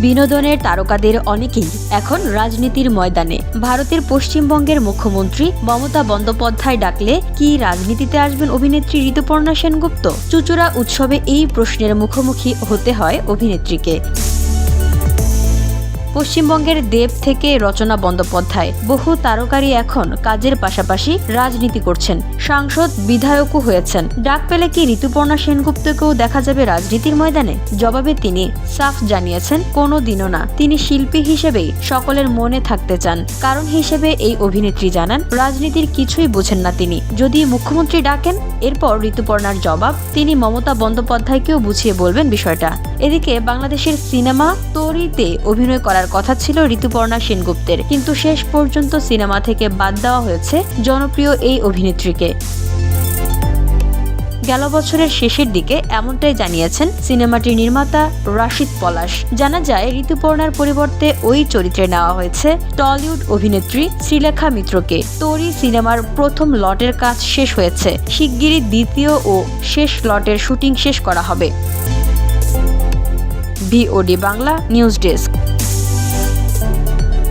বিনোদনের তারকাদের অনেকেই এখন রাজনীতির ময়দানে। ভারতের পশ্চিমবঙ্গের মুখ্যমন্ত্রী মমতা বন্দ্যোপাধ্যায় ডাকলে কি রাজনীতিতে আসবেন অভিনেত্রী ঋতুপর্ণা সেনগুপ্ত? চুচুরা উৎসবে এই প্রশ্নের মুখোমুখি হতে হয় অভিনেত্রীকে। পশ্চিমবঙ্গের দেব থেকে রচনা বন্দ্যোপাধ্যায়। বহু তারকারই এখন কাজের পাশাপাশি রাজনীতি করছেন। সাংসদ, বিধায়কও হয়েছেন। ডাক পেলে কি ঋতুপর্ণা সেনগুপ্তকেও দেখা যাবে রাজনীতির ময়দানে? জবাবে তিনি। সাফ জানিয়েছেন কোনো দিনও না। তিনি শিল্পী হিসেবেই সকলের মনে থাকতে চান। কারণ হিসেবে এই অভিনেত্রী জানান, রাজনীতির কিছুই বোঝেন না তিনি। যদি মুখ্যমন্ত্রী ডাকেন, এরপর ঋতুপর্ণার জবাব তিনি মমতা বন্দ্যোপাধ্যায়কেও বুঝিয়ে বলবেন বিষয়টা। এদিকে বাংলাদেশের সিনেমা তরিতে অভিনয় করার কথা ছিল ঋতুপর্ণা সেনগুপ্তের। কিন্তু শেষ পর্যন্ত সিনেমা থেকে বাদ দেওয়া হয়েছে জনপ্রিয় এই অভিনেত্রীকে। গেল বছরের শেষের দিকে এমনটাই জানিয়েছেন সিনেমাটির নির্মাতা রাশিদ পলাশ। জানা যায়, ঋতুপর্ণার পরিবর্তে ওই চরিত্রে নেওয়া হয়েছে টলিউড অভিনেত্রী শ্রীলেখা মিত্রকে। তরি সিনেমার প্রথম লটের কাজ শেষ হয়েছে। শিগগিরই দ্বিতীয় ও শেষ লটের শুটিং শেষ করা হবে। BOD Bangla news desk.